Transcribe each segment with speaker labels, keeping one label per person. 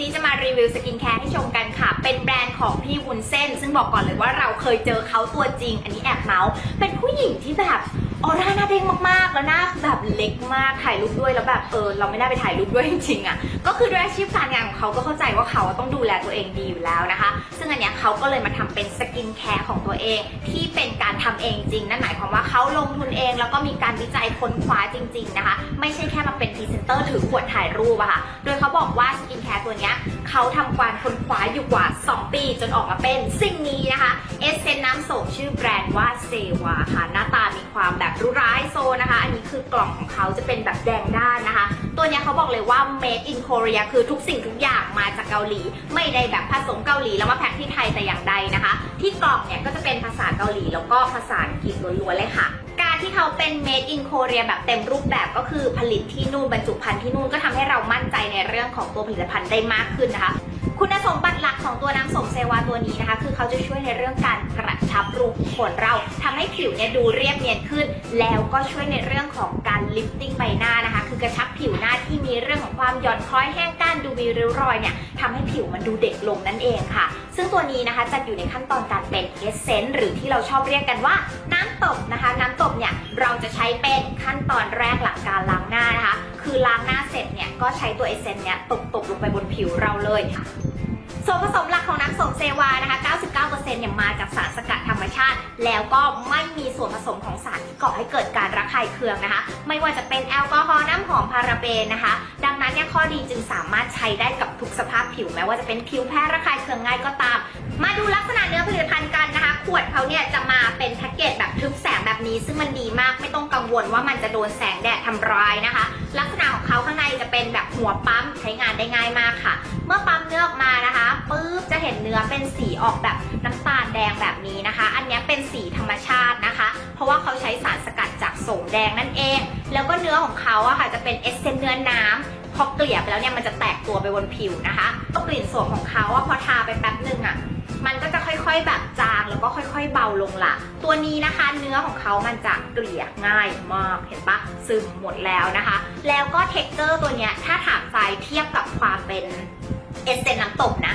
Speaker 1: นี้จะมารีวิวสกินแคร์ให้ชมกันค่ะ เป็นแบรนด์ของพี่วุ้นเส้น ซึ่งบอกก่อนเลยว่าเราเคยเจอเขาตัวจริง อันนี้แอบเมาส์ เป็นผู้หญิงที่แบบ ออร่าหน้าเด้งมากๆ แล้วหน้าคือแบบเล็กมาก ถ่ายรูปด้วยแล้วแบบเออเราไม่ได้ไปถ่ายรูปด้วยจริงๆอะ ก็คือด้วยอาชีพการงานของเขาก็เข้าใจว่าเขาต้องดูแลตัวเองดีอยู่แล้วนะคะ ซึ่งอันเนี้ยเขาก็เลยมาทำเป็นสกินแคร์ของตัวเอง ที่เป็นการทำเองจริง นั่นหมายความว่าเขาลงทุนเอง แล้วก็มีการวิจัยค้นคว้าจริง ๆนะคะ ไม่ใช่แค่มาเป็นพรีเซนเตอร์ถือขวดถ่ายรูปอะค่ะ โดยเขาบอกว่าสกินแคร์ตัวเนี้ยเขาทำการค้นคว้าอยู่กว่า 2 ปี จนออกมาเป็นสิ่งนี้นะคะ เอสเซนน้ำโสมชื่อแบรนด์ว่าเซวาค่ะหน้าตา แบบรู้ร้ายโซนะคะ อันนี้คือกล่องของเขาจะเป็นแบบแดงด้านนะคะ ตัวเนี้ยเขาบอกเลยว่า made in Korea คือทุกสิ่งทุกอย่างมาจากเกาหลี ไม่ได้แบบผสมเกาหลีแล้วมาแพ็คที่ไทยแต่อย่างใดนะคะ ที่กล่องเนี่ยก็จะเป็นภาษาเกาหลีแล้วก็ภาษาอังกฤษล้วนๆเลยค่ะการที่เขาเป็น made in Korea แบบเต็มรูปแบบก็คือผลิตที่นู่นบรรจุภัณฑ์ที่นู่นก็ทำให้เรามั่นใจในเรื่องของตัวผลิตภัณฑ์ได้มากขึ้นนะคะ คุณสมบัติหลัก วน้ำสมเซวาตัวนี้นะคะ คือเขาจะช่วยในเรื่องการกระชับรูขุมขนเราทำให้ผิวเนี่ยดูเรียบเนียนขึ้น แล้วก็ช่วยในเรื่องของการลิฟติ้งใบหน้านะคะ คือกระชับผิวหน้าที่มีเรื่องของความหย่อนคล้อยแห้งก้านดูมีริ้วรอยเนี่ยทำให้ผิวมันดูเด็กลงนั่นเองค่ะ ซึ่งตัวนี้นะคะจะอยู่ในขั้นตอนการเป็นเอสเซนต์หรือที่เราชอบเรียกกันว่าน้ำตบนะคะ น้ำตบเนี่ยเราจะใช้เป็นขั้นตอนแรกหลังการล้างหน้านะคะ คือล้างหน้าเสร็จเนี่ยก็ใช้ตัวเอสเซนต์เนี่ยตบๆลงไปบนผิวเราเลยค่ะ ส่วนผสมหลักของน้ำส้มเซวานะคะ 99%เนี่ยมาจากสารสกัดธรรมชาติ แล้วก็ไม่มีส่วนผสมของสารที่ก่อให้เกิดการระคายเคืองนะคะ ไม่ว่าจะเป็นแอลกอฮอล์น้ำหอมพาราเบนนะคะ ดังนั้นเนี่ยข้อดีจึงสามารถใช้ได้กับทุกสภาพผิวแม้ว่าจะเป็นผิวแพ้ระคายเคืองง่ายก็ตาม มาดูลักษณะเนื้อผลิตภัณฑ์กันนะคะ ขวดเขาเนี่ยจะมาเป็นแพ็กเกจแบบ ทึบแสงแบบนี้ซึ่งมันดีมากไม่ต้องกังวลว่ามันจะโดนแสงแดดทำร้ายนะคะ ลักษณะของเขาข้างในจะเป็นแบบหัวปั๊มใช้งานได้ง่ายมากค่ะ เมื่อปั๊มเนื้อออกมานะคะปุ๊บจะเห็นเนื้อเป็นสีออกแบบน้ำตาลแดงแบบนี้นะคะ อันนี้เป็นสีธรรมชาตินะคะ เพราะว่าเขาใช้สารสกัดจากโสมแดงนั่นเอง แล้วก็เนื้อของเขาอะค่ะจะเป็นเอสเซนเนื้อน้ำพอเกลี่ยไปแล้วเนี่ยมันจะแตกตัวไปบนผิวนะคะก็กลิ่นโสมของเขาอะพอทาไปแป๊บนึงอะ มันก็จะค่อยๆแบบจางแล้วก็ค่อย ๆ เบาลงละ ตัวนี้นะคะเนื้อของเขามันจะเกลี่ยง่ายมากเห็นปะซึมหมดแล้วนะคะ แล้วก็เท็กเจอร์ตัวเนี้ยถ้าถามใจเทียบกับความเป็นเอสเซนน้ำตกนะ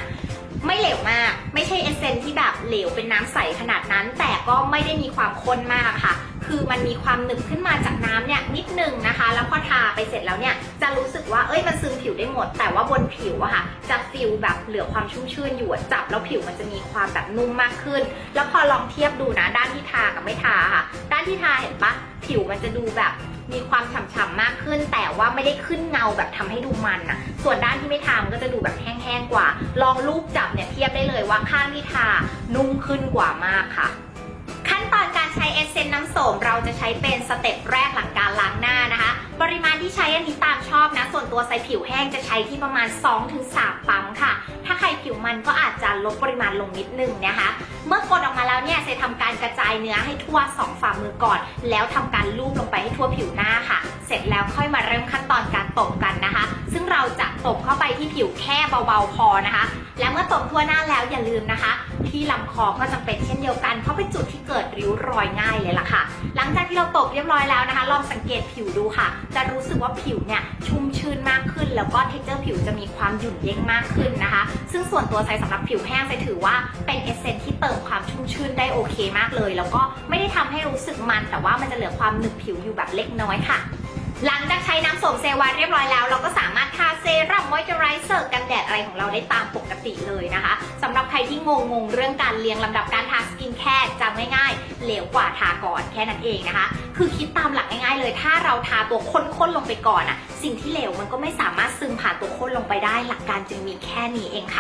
Speaker 1: ไม่เหลวมาก ไม่ใช่เอสเซนที่แบบเหลวเป็นน้ำใสขนาดนั้น แต่ก็ไม่ได้มีความข้นมากค่ะ คือมันมีความหนึบขึ้นมาจาก น้ำเนี่ยนิดนึงนะคะ แล้วพอทาไปเสร็จแล้วเนี่ยจะรู้สึกว่าเอ้ยมันซึมผิวได้หมด แต่ว่าบนผิวอะค่ะ จะฟิลแบบเหลือความชุ่มชื่นอยู่อะจับแล้วผิวมันจะมีความแบบนุ่มมากขึ้น แล้วพอลองเทียบดูนะด้านที่ทากับไม่ทาค่ะ ด้านที่ทาเห็นปะผิวมันจะดูแบบมีความฉ่ำๆมากขึ้น แต่ว่าไม่ได้ขึ้นเงาแบบทำให้ดูมันอะส่วนด้านที่ไม่ทามันก็จะดูแบบแห้งๆกว่า ลองรูปจับเนี่ยเทียบได้เลยว่าข้างที่ทานุ่มขึ้นกว่ามากค่ะ นตอนการใช้เอสเซนต์น้ำโสมเราจะใช้เป็นสเต็ปแรกหลังการล้างหน้านะคะ ปริมาณที่ใช้อันนี้ตามชอบนะ ส่วนตัวใส่ผิวแห้งจะใช้ที่ประมาณ 2-3 ปั๊มค่ะ ถ้าใครผิวมันก็อาจจะลดปริมาณลงนิดนึงนะคะ เมื่อกดออกมาแล้วเนี่ยเซทำการกระจายเนื้อให้ทั่ว 2 ฝ่ามือก่อน แล้วทำการลูบลงไปให้ทั่วผิวหน้าค่ะ เสร็จแล้วค่อยมาเริ่มขั้นตอนการตบกันนะคะ ซึ่งเราจะตบเข้าไปที่ผิวแค่เบาๆพอนะคะ และเมื่อตบทั่วหน้าแล้วอย่าลืมนะคะ ที่ลำคอก็จะเป็นเช่นเดียวกัน เพราะเป็นจุดที่เกิด ริ้วรอยง่ายเลยล่ะค่ะ หลังจากที่เราตบเรียบร้อยแล้วนะคะ ลองสังเกตผิวดูค่ะ จะรู้สึกว่าผิวเนี่ยชุ่มชื้นมากขึ้น แล้วก็เท็กเจอร์ผิวจะมีความหยุ่นเย้งมากขึ้นนะคะ ซึ่งส่วนตัวใช้สำหรับผิวแห้งใช้ถือว่าเป็นเอเซนที่เติมความชุ่มชื้นได้โอเคมากเลย แล้วก็ไม่ได้ทำให้รู้สึกมัน แต่ว่ามันจะเหลือความหนึบผิวอยู่แบบเล็กน้อยค่ะ หลังจากใช้น้ำโสมเซวาเรียบร้อยแล้ว เราก็สามารถทาเซรั่มมอยเจอไรเซอร์กันแดดอะไรของเราได้ตามปกติเลยนะคะสำหรับใครที่งงงๆเรื่องการเรียงลำดับการทาสกินแคร์จำง่ายๆเหลวกว่าทาก่อนแค่นั้นเองนะคะ คือคิดตามหลักง่ายๆเลย ถ้าเราทาตัวข้นๆลงไปก่อนอะสิ่งที่เหลวมันก็ไม่สามารถซึมผ่านตัวข้นลงไปได้หลักการจึงมีแค่นี้เองค่ะ